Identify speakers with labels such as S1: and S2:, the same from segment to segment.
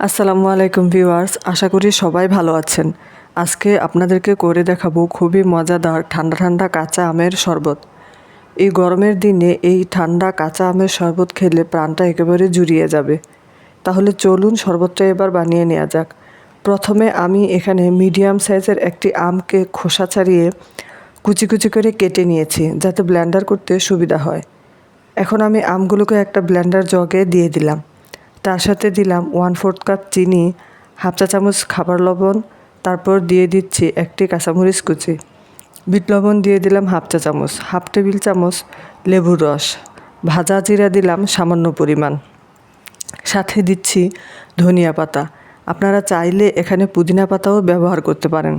S1: আসসালামু আলাইকুম ভিউয়ার্স, আশা করি সবাই ভালো আছেন। আজকে আপনাদেরকে করে দেখাবো খুবই মজাদার ঠান্ডা ঠান্ডা কাঁচা আমের শরবত। এই গরমের দিনে এই ঠান্ডা কাঁচা আমের শরবত খেলে প্রাণটা একেবারে জুড়িয়ে যাবে। তাহলে চলুন শরবতটা এবার বানিয়ে নেওয়া যাক। প্রথমে আমি এখানে মিডিয়াম সাইজের একটি আমকে খোসা ছাড়িয়ে কুচি কুচি করে কেটে নিয়েছি, যাতে ব্লেন্ডার করতে সুবিধা হয়। এখন আমি আমগুলোকে একটা ব্লেন্ডার জগে দিয়ে দিলাম। তার সাথে দিলাম ওয়ান ফোর্থ কাপ চিনি হাফ চা চামচ খাবার লবণ, তারপর দিয়ে দিচ্ছি একটি কাঁচামরিচ কুচি। বিট লবণ দিয়ে দিলাম হাফ চা চামচ হাফ টেবিল চামচ লেবুর রস। ভাজা জিরা দিলাম সামান্য পরিমাণ। সাথে দিচ্ছি ধনিয়া পাতা। আপনারা চাইলে এখানে পুদিনা পাতাও ব্যবহার করতে পারেন।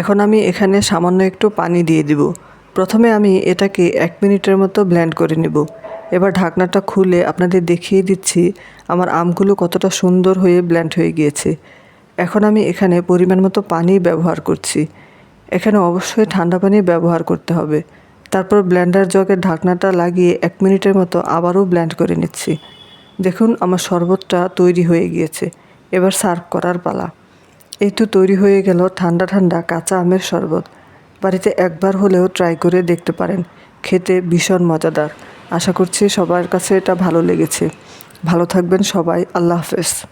S1: এখন আমি এখানে সামান্য একটু পানি দিয়ে দিব। প্রথমে আমি এটাকে এক মিনিটের মতো ব্লেন্ড করে নেব। এবার ঢাকনাটা খুলে আপনাদের দেখিয়ে দিচ্ছি আমার আমগুলো কতটা সুন্দর হয়ে ব্ল্যান্ড হয়ে গিয়েছে। এখন আমি এখানে পরিমাণ মতো পানি ব্যবহার করছি। এখানে অবশ্যই ঠান্ডা পানি ব্যবহার করতে হবে। তারপর ব্ল্যান্ডার জগের ঢাকনাটা লাগিয়ে এক মিনিটের মতো আবারও ব্ল্যান্ড করে নিচ্ছি। দেখুন আমার শরবতটা তৈরি হয়ে গিয়েছে। এবার সার্ভ করার পালা। এই তো তৈরি হয়ে গেল ঠান্ডা ঠান্ডা কাঁচা আমের শরবত। বাড়িতে একবার হলেও ট্রাই করে দেখতে পারেন। খেতে ভীষণ মজাদার। আশা করছি সবার কাছে এটা ভালো লেগেছে। ভালো থাকবেন সবাই। আল্লাহ হাফেজ।